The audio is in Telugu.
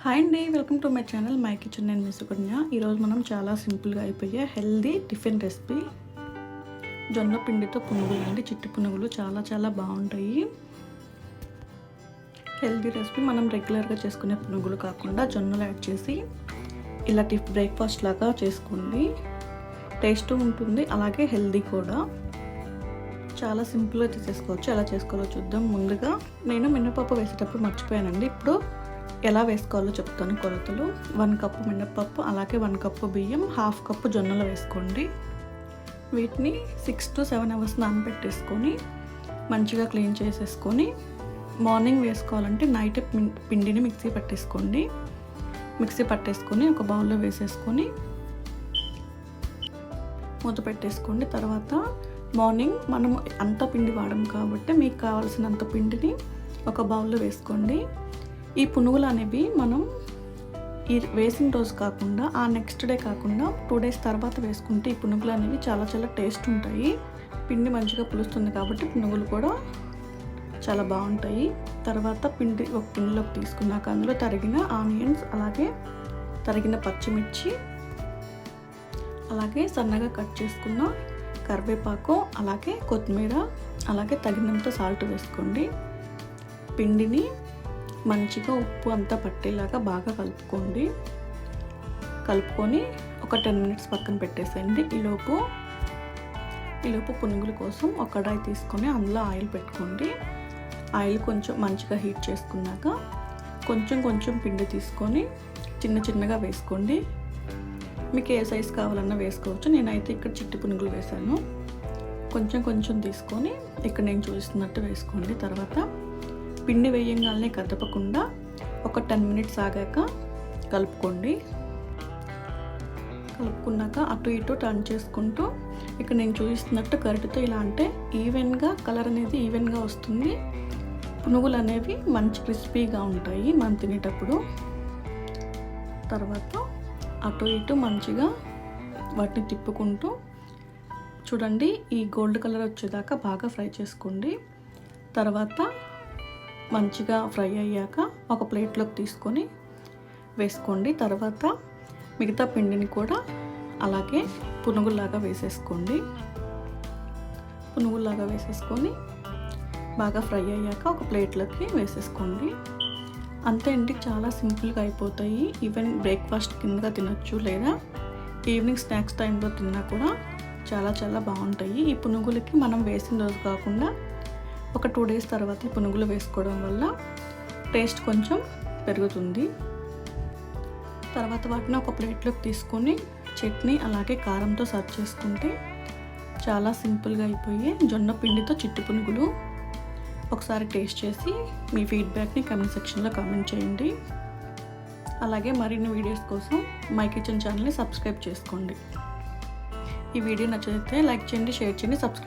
హాయ్ అండి welcome to my channel my kitchen. నేను మీ సుకన్య. ఈరోజు మనం చాలా సింపుల్గా అయిపోయే హెల్దీ టిఫిన్ రెసిపీ. జొన్న పిండితో పునుగులు అండి చిట్టి పునుగులు చాలా చాలా బాగుంటాయి. హెల్దీ రెసిపీ మనం రెగ్యులర్గా చేసుకునే పునుగులు కాకుండా జొన్నలు యాడ్ చేసి ఇలా టిఫ్ బ్రేక్ఫాస్ట్ లాగా చేసుకోండి. టేస్ట్ ఉంటుంది అలాగే హెల్దీ కూడా. చాలా సింపుల్గా చేసుకోవచ్చు ఎలా చేసుకోవాలో చూద్దాం ముందుగా. నేను మినపప్పు వేసేటప్పుడు మర్చిపోయానండి. ఇప్పుడు ఎలా వేసుకోవాలో చెప్తాను కొలతలు. వన్ కప్పు మినపప్పు అలాగే వన్ కప్పు బియ్యం హాఫ్ కప్పు జొన్నలు వేసుకోండి. వీటిని సిక్స్ టు సెవెన్ అవర్స్ నానబెట్టేసుకొని మంచిగా క్లీన్ చేసేసుకొని మార్నింగ్ వేసుకోవాలంటే నైట్ పిండిని మిక్సీ పట్టేసుకోండి. మిక్సీ పట్టేసుకొని ఒక బౌల్లో వేసేసుకొని మూత పెట్టేసుకోండి. తర్వాత మార్నింగ్ మనం అంత పిండి వాడము కాబట్టి మీకు కావాల్సినంత పిండిని ఒక బౌల్లో వేసుకోండి. ఈ పునుగులు అనేవి మనం ఈ వేసిన రోజు కాకుండా ఆ నెక్స్ట్ డే కాకుండా టూ డేస్ తర్వాత వేసుకుంటే ఈ పునుగులు అనేవి చాలా చాలా టేస్ట్ ఉంటాయి. పిండి మంచిగా పులుస్తుంది కాబట్టి పునుగులు కూడా చాలా బాగుంటాయి. తర్వాత పిండి ఒక పిండిలోకి తీసుకున్నాక అందులో తరిగిన ఆనియన్స్ అలాగే తరిగిన పచ్చిమిర్చి అలాగే సన్నగా కట్ చేసుకున్న కరివేపాకు అలాగే కొత్తిమీర అలాగే తగినంత సాల్ట్ వేసుకోండి. పిండిని మంచిగా ఉప్పు అంతా పట్టేలాగా బాగా కలుపుకోండి. కలుపుకొని ఒక టెన్ మినిట్స్ పక్కన పెట్టేసేయండి. ఈలోపు ఈలోపు పునుగుల కోసం ఒక కడాయి తీసుకొని అందులో ఆయిల్ పెట్టుకోండి. ఆయిల్ కొంచెం మంచిగా హీట్ చేసుకున్నాక కొంచెం కొంచెం పిండి తీసుకొని చిన్న చిన్నగా వేసుకోండి. మీకు ఏ సైజ్ కావాలన్నా వేసుకోవచ్చు. నేనైతే ఇక్కడ చిట్టి పునుగులు వేశాను. కొంచెం కొంచెం తీసుకొని ఇక్కడ నేను చూస్తున్నట్టు వేసుకోండి. తర్వాత పిండి వేయంగానే కదపకుండా ఒక టెన్ మినిట్స్ ఆగాక కలుపుకోండి. కలుపుకున్నాక అటు ఇటు టర్న్ చేసుకుంటూ ఇక్కడ నేను చూపిస్తున్నట్టు గరిటతో ఇలా అంటే ఈవెన్గా కలర్ అనేది ఈవెన్గా వస్తుంది. పునుగులు అనేవి మంచి క్రిస్పీగా ఉంటాయి మనం తినేటప్పుడు. తర్వాత అటు ఇటు మంచిగా వాటిని తిప్పుకుంటూ చూడండి ఈ గోల్డ్ కలర్ వచ్చేదాకా బాగా ఫ్రై చేసుకోండి. తర్వాత మంచిగా ఫ్రై అయ్యాక ఒక ప్లేట్లోకి తీసుకొని వేసుకోండి. తర్వాత మిగతా పిండిని కూడా అలాగే పునుగుల్లాగా వేసేసుకోండి. పునుగుల్లాగా వేసేసుకొని బాగా ఫ్రై అయ్యాక ఒక ప్లేట్లోకి వేసేసుకోండి. అంతే అండి చాలా సింపుల్గా అయిపోతాయి. ఈవెన్ బ్రేక్ఫాస్ట్ కిందగా తినొచ్చు లేదా ఈవినింగ్ స్నాక్స్ టైంలో తిన్నా కూడా చాలా చాలా బాగుంటాయి. ఈ పునుగులకి మనం వేసిన రోజు కాకుండా ఒక టూ డేస్ తర్వాత పునుగులు వేసుకోవడం వల్ల టేస్ట్ కొంచెం పెరుగుతుంది. తర్వాత వాటిని ఒక ప్లేట్లోకి తీసుకొని చట్నీ అలాగే కారంతో సర్వ్ చేసుకుంటే చాలా సింపుల్గా అయిపోయి జొన్న పిండితో చిట్టు పునుగులు ఒకసారి టేస్ట్ చేసి మీ ఫీడ్బ్యాక్ని కమెంట్ సెక్షన్లో కామెంట్ చేయండి. అలాగే మరిన్ని వీడియోస్ కోసం మై కిచెన్ ఛానల్ని సబ్స్క్రైబ్ చేసుకోండి. ఈ వీడియో నచ్చితే లైక్ చేయండి షేర్ చేయండి సబ్స్క్రైబ్